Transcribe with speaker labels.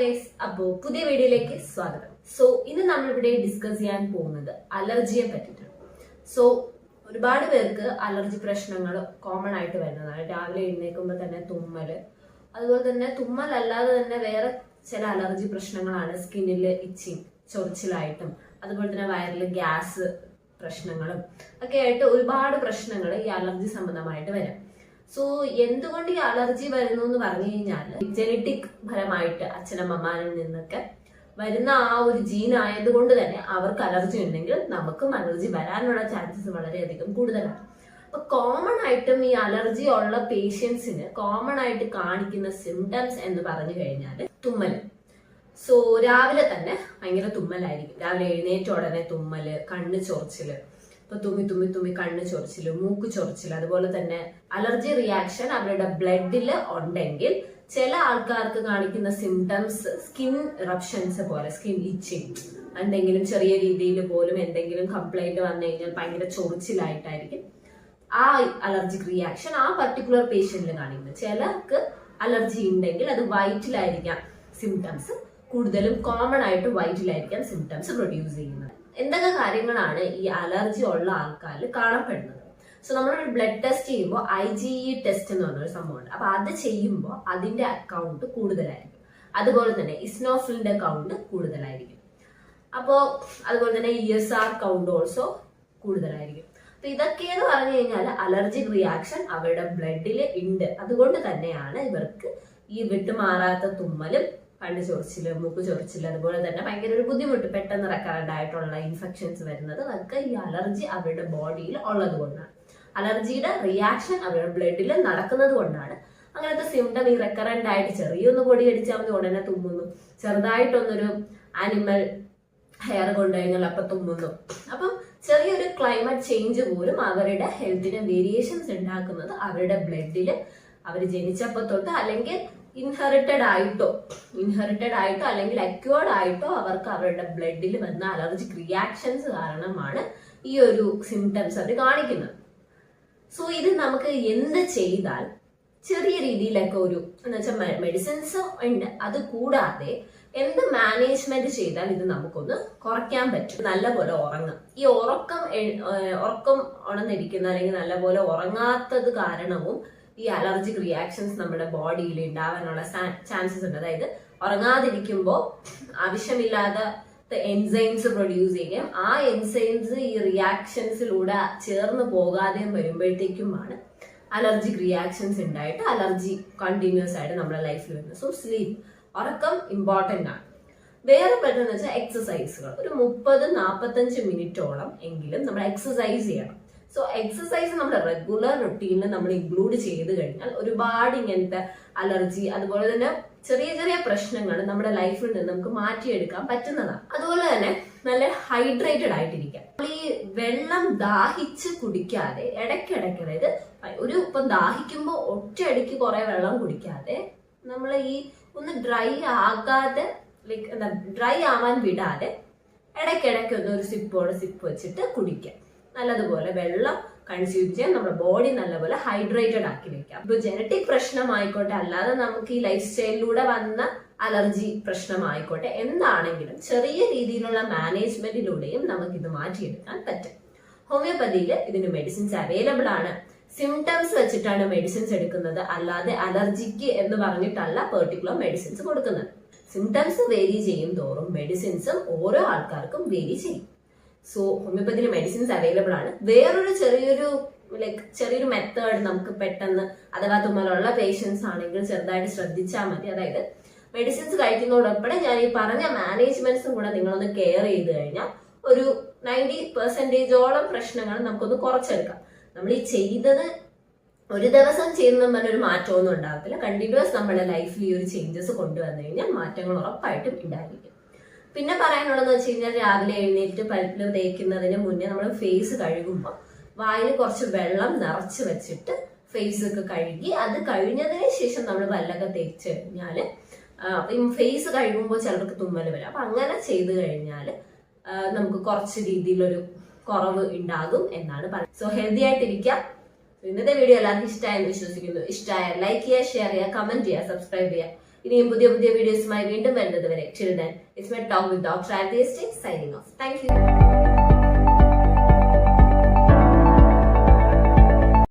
Speaker 1: Guys അപ്പോ പുതിയ വീഡിയോയിലേക്ക് സ്വാഗതം. സോ ഇന്ന് നമ്മൾ ഇവിടെ ഡിസ്കസ് ചെയ്യാൻ പോകുന്നത് അലർജിയെ പറ്റിയിട്ടാണ്. സോ ഒരുപാട് പേർക്ക് അലർജി പ്രശ്നങ്ങൾ കോമൺ ആയിട്ട് വരുന്നതാണ്. രാവിലെ എഴുന്നേൽക്കുമ്പോൾ തന്നെ തുമ്മൽ അതുപോലെ തന്നെ തുമ്മൽ അല്ലാതെ തന്നെ വേറെ ചില അലർജി പ്രശ്നങ്ങളാണ് സ്കിന്നിൽ ഇച്ചിങ് ചൊറിച്ചിലായിട്ടും അതുപോലെ തന്നെ വയറിൽ ഗ്യാസ് പ്രശ്നങ്ങളും ഒക്കെ ആയിട്ട് ഒരുപാട് പ്രശ്നങ്ങൾ ഈ അലർജി സംബന്ധമായിട്ട് വരാം. സോ എന്തുകൊണ്ട് ഈ അലർജി വരുന്നു എന്ന് പറഞ്ഞു കഴിഞ്ഞാൽ ജനറ്റിക് ഫലമായിട്ട് അച്ഛനമ്മമാരിൽ നിന്നൊക്കെ വരുന്ന ആ ഒരു ജീൻ ആയതുകൊണ്ട് തന്നെ അവർക്ക് അലർജി ഉണ്ടെങ്കിൽ നമുക്കും അലർജി വരാനുള്ള ചാൻസസ് വളരെയധികം കൂടുതലാണ്. അപ്പൊ കോമൺ ആയിട്ടും ഈ അലർജി ഉള്ള പേഷ്യൻസിന് കോമൺ ആയിട്ട് കാണിക്കുന്ന സിംറ്റംസ് എന്ന് പറഞ്ഞു കഴിഞ്ഞാൽ തുമ്മൽ സോ രാവിലെ തന്നെ ഭയങ്കര തുമ്മലായിരിക്കും. രാവിലെ എഴുന്നേറ്റ ഉടനെ തുമ്മൽ കണ്ണ് ചൊറിച്ചിൽ ഇപ്പൊ തുമ്മി തുമ്മി തുമ്മി കണ്ണ് ചൊറിച്ചിൽ മൂക്ക് ചൊറിച്ചിൽ അതുപോലെ തന്നെ അലർജി റിയാക്ഷൻ അവരുടെ ബ്ലഡിൽ ഉണ്ടെങ്കിൽ ചില ആൾക്കാർക്ക് കാണിക്കുന്ന സിംറ്റംസ് സ്കിൻ റപ്ഷൻസ് പോലെ സ്കിൻ ഇച്ചിങ് എന്തെങ്കിലും ചെറിയ രീതിയിൽ പോലും എന്തെങ്കിലും കംപ്ലൈന്റ് വന്നു കഴിഞ്ഞാൽ ഭയങ്കര ചൊറിച്ചിലായിട്ടായിരിക്കും ആ അലർജിക് റിയാക്ഷൻ ആ പർട്ടിക്കുലർ പേഷ്യന്റിൽ കാണിക്കുന്നത്. ചിലർക്ക് അലർജി ഉണ്ടെങ്കിൽ അത് വൈറ്റിലായിരിക്കാം സിംറ്റംസ് കൂടുതലും കോമൺ ആയിട്ട് വൈറ്റിലായിരിക്കാം സിംറ്റംസ് പ്രൊഡ്യൂസ് ചെയ്യുന്നത്. എന്തൊക്കെ കാര്യങ്ങളാണ് ഈ അലർജി ഉള്ള ആൾക്കാരിൽ കാണപ്പെടുന്നത്? സോ നമ്മളൊരു ബ്ലഡ് ടെസ്റ്റ് ചെയ്യുമ്പോൾ ഐ ജി ഇ ടെസ്റ്റ് എന്ന് പറഞ്ഞൊരു സംഭവമുണ്ട്. അപ്പൊ അത് ചെയ്യുമ്പോൾ അതിന്റെ അക്കൗണ്ട് കൂടുതലായിരിക്കും. അതുപോലെ തന്നെ ഇസ്നോഫിലിന്റെ അക്കൗണ്ട് കൂടുതലായിരിക്കും. അപ്പോൾ അതുപോലെ തന്നെ E S R count also കൂടുതലായിരിക്കും. അപ്പൊ ഇതൊക്കെയെന്ന് പറഞ്ഞു കഴിഞ്ഞാൽ അലർജിക് റിയാക്ഷൻ അവരുടെ ബ്ലഡിൽ ഉണ്ട്. അതുകൊണ്ട് തന്നെയാണ് ഇവർക്ക് ഈ വിട്ടുമാറാത്ത തുമ്മലും കണ്ണ് ചൊറിച്ചിൽ മൂക്ക് ചൊറിച്ചിൽ അതുപോലെ തന്നെ ഭയങ്കര ഒരു ബുദ്ധിമുട്ട് പെട്ടെന്ന് റെക്കറന്റ് ആയിട്ടുള്ള ഇൻഫെക്ഷൻസ് വരുന്നത് അതൊക്കെ ഈ അലർജി അവരുടെ ബോഡിയിൽ ഉള്ളത് കൊണ്ടാണ്. അലർജിയുടെ റിയാക്ഷൻ അവരുടെ ബ്ലഡിൽ നടക്കുന്നത് കൊണ്ടാണ്. അങ്ങനത്തെ സിംറ്റം ഈ റെക്കറന്റ് ആയിട്ട് ചെറിയൊന്ന് പൊടി അടിച്ചാൽ മതി ഉടനെ തുമ്മുന്നു. ചെറുതായിട്ടൊന്നൊരു ആനിമൽ ഹെയർ കൊണ്ടുകഴിഞ്ഞാൽ അപ്പൊ തുമ്മുന്നു. അപ്പം ചെറിയൊരു ക്ലൈമറ്റ് ചേഞ്ച് പോലും അവരുടെ ഹെൽത്തിന് വേരിയേഷൻസ് ഉണ്ടാക്കുന്നത് അവരുടെ ബ്ലഡിൽ അവർ ജനിച്ചപ്പോൾ തൊട്ട് അല്ലെങ്കിൽ ഇൻഹെറിറ്റഡ് ആയിട്ടോ ഇൻഹെറിറ്റഡ് ആയിട്ടോ അല്ലെങ്കിൽ അക്വേർഡ് ആയിട്ടോ അവർക്ക് അവരുടെ ബ്ലഡിൽ വന്ന അലർജിക് റിയാക്ഷൻസ് കാരണമാണ് ഈ ഒരു സിംറ്റംസ് അവർ കാണിക്കുന്നത്. സോ ഇത് നമുക്ക് എന്ത് ചെയ്താൽ ചെറിയ രീതിയിലൊക്കെ ഒരു എന്ന് വെച്ചാൽ മെഡിസിൻസ് ഉണ്ട്. അത് കൂടാതെ എന്ത് മാനേജ്മെന്റ് ചെയ്താൽ ഇത് നമുക്കൊന്ന് കുറയ്ക്കാൻ പറ്റും. നല്ലപോലെ ഉറങ്ങും. ഈ ഉറക്കം ഉറക്കം ഉണർന്നിരിക്കുന്ന അല്ലെങ്കിൽ നല്ലപോലെ ഉറങ്ങാത്തത് കാരണവും ഈ അലർജിക് റിയാക്ഷൻസ് നമ്മുടെ ബോഡിയിൽ ഉണ്ടാവാനുള്ള ചാൻസസ് ഉണ്ട്. അതായത് ഉറങ്ങാതിരിക്കുമ്പോൾ ആവശ്യമില്ലാത്ത എൻസൈംസ് പ്രൊഡ്യൂസ് ചെയ്യും ആ എൻസൈംസ് ഈ റിയാക്ഷൻസിലൂടെ ചേർന്ന് പോകാതെയും വരുമ്പോഴത്തേക്കുമാണ് അലർജിക് റിയാക്ഷൻസ് ഉണ്ടായിട്ട് അലർജി കണ്ടിന്യൂസ് ആയിട്ട് നമ്മുടെ ലൈഫിൽ വരുന്നത്. സോ സ്ലീപ്പ് ഉറക്കം ഇമ്പോർട്ടന്റ് ആണ്. വേറെ പറ്റുന്ന വെച്ചാൽ എക്സസൈസുകൾ ഒരു മുപ്പത് നാൽപ്പത്തഞ്ച് മിനിറ്റോളം എങ്കിലും നമ്മൾ എക്സസൈസ് ചെയ്യണം. സോ എക്സസൈസ് നമ്മുടെ റെഗുലർ റൊട്ടീനിൽ നമ്മൾ ഇൻക്ലൂഡ് ചെയ്ത് കഴിഞ്ഞാൽ ഒരുപാട് ഇങ്ങനത്തെ അലർജി അതുപോലെ തന്നെ ചെറിയ ചെറിയ പ്രശ്നങ്ങൾ നമ്മുടെ ലൈഫിൽ നിന്ന് നമുക്ക് മാറ്റിയെടുക്കാൻ പറ്റുന്നതാണ് അതുപോലെ തന്നെ നല്ല ഹൈഡ്രേറ്റഡ് ആയിട്ടിരിക്കാം. നമ്മൾ ഈ വെള്ളം ദാഹിച്ച് കുടിക്കാതെ ഇടയ്ക്കിടയ്ക്ക് അതായത് ഒരു ഇപ്പം ദാഹിക്കുമ്പോൾ ഒറ്റയടിക്ക് കുറെ വെള്ളം കുടിക്കാതെ നമ്മൾ ഈ ഒന്ന് ഡ്രൈ ആകാതെ ലൈക്ക് എന്താ ഡ്രൈ ആവാൻ വിടാതെ ഇടയ്ക്കിടയ്ക്ക് ഒന്ന് ഒരു സിപ്പോടെ സിപ്പ് വെച്ചിട്ട് കുടിക്കാം. നല്ലതുപോലെ വെള്ളം കൺസ്യൂം ചെയ്യാൻ നമ്മുടെ ബോഡി നല്ലപോലെ ഹൈഡ്രേറ്റഡ് ആക്കി വെക്കാം. ഇപ്പൊ ജനറ്റിക് പ്രശ്നമായിക്കോട്ടെ അല്ലാതെ നമുക്ക് ഈ ലൈഫ് സ്റ്റൈലിലൂടെ വന്ന അലർജി പ്രശ്നമായിക്കോട്ടെ എന്താണെങ്കിലും ചെറിയ രീതിയിലുള്ള മാനേജ്മെന്റിലൂടെയും നമുക്ക് ഇത് മാറ്റിയെടുക്കാൻ പറ്റും. ഹോമിയോപ്പതിയിൽ ഇതിന് മെഡിസിൻസ് അവൈലബിൾ ആണ്. സിംറ്റംസ് വെച്ചിട്ടാണ് മെഡിസിൻസ് എടുക്കുന്നത്. അല്ലാതെ അലർജിക്ക് എന്ന് പറഞ്ഞിട്ടല്ല പെർട്ടിക്കുലർ മെഡിസിൻസ് കൊടുക്കുന്നത്. സിംറ്റംസ് വേരി ചെയ്യും തോറും മെഡിസിൻസും ഓരോ ആൾക്കാർക്കും വേരി ചെയ്യും. സോ ഹോമിയോപ്പതിയിൽ മെഡിസിൻസ് അവൈലബിൾ ആണ്. വേറൊരു ചെറിയൊരു ലൈക്ക് ചെറിയൊരു മെത്തേഡ് നമുക്ക് പെട്ടെന്ന് അഥവാ തുമ്മലുള്ള പേഷ്യൻസ് ആണെങ്കിൽ ചെറുതായിട്ട് ശ്രദ്ധിച്ചാൽ മതി. അതായത് മെഡിസിൻസ് കഴിക്കുന്നതോടൊപ്പം ഞാൻ ഈ പറഞ്ഞ മാനേജ്മെന്റ്സും കൂടെ നിങ്ങളൊന്ന് കെയർ ചെയ്ത് കഴിഞ്ഞാൽ ഒരു നയന്റി പെർസെന്റേജോളം പ്രശ്നങ്ങൾ നമുക്കൊന്ന് കുറച്ചെടുക്കാം. നമ്മൾ ഈ ചെയ്തത് ഒരു ദിവസം ചെയ്യുന്ന പറഞ്ഞൊരു മാറ്റമൊന്നും ഉണ്ടാകത്തില്ല കണ്ടിന്യൂസ് നമ്മുടെ ലൈഫിൽ ഈ ഒരു ചേഞ്ചസ് കൊണ്ടുവന്നു കഴിഞ്ഞാൽ മാറ്റങ്ങൾ ഉറപ്പായിട്ടും ഉണ്ടായിരിക്കും. പിന്നെ പറയാനുള്ളതെന്ന് വെച്ച് കഴിഞ്ഞാൽ രാവിലെ എഴുന്നേറ്റ് പല്ല് തേക്കുന്നതിന് മുന്നേ നമ്മൾ ഫേസ് കഴുകുമ്പോൾ വായിൽ കുറച്ച് വെള്ളം നിറച്ച് വെച്ചിട്ട് ഫേസ് ഒക്കെ കഴുകി അത് കഴിഞ്ഞതിന് ശേഷം നമ്മൾ പല്ലൊക്കെ തേച്ച് കഴിഞ്ഞാൽ ഫേസ് കഴുകുമ്പോൾ ചിലർക്ക് തുമ്മൽ വരും. അപ്പൊ അങ്ങനെ ചെയ്തു കഴിഞ്ഞാൽ നമുക്ക് കുറച്ച് രീതിയിലൊരു കുറവ് ഉണ്ടാകും എന്നാണ് പറയുന്നത്. സോ ഹെൽത്തി ആയിട്ടിരിക്കാം. ഇന്നത്തെ വീഡിയോ എല്ലാവർക്കും ഇഷ്ടമായെന്ന് വിശ്വസിക്കുന്നു. ഇഷ്ടമായ ലൈക്ക് ചെയ്യുക ഷെയർ ചെയ്യുക കമന്റ് ചെയ്യുക സബ്സ്ക്രൈബ് ചെയ്യുക. ഇനിയും പുതിയ പുതിയ വീഡിയോസുമായി വീണ്ടും വരുന്നത് വരെ children it's my talk with doctor R signing off thank you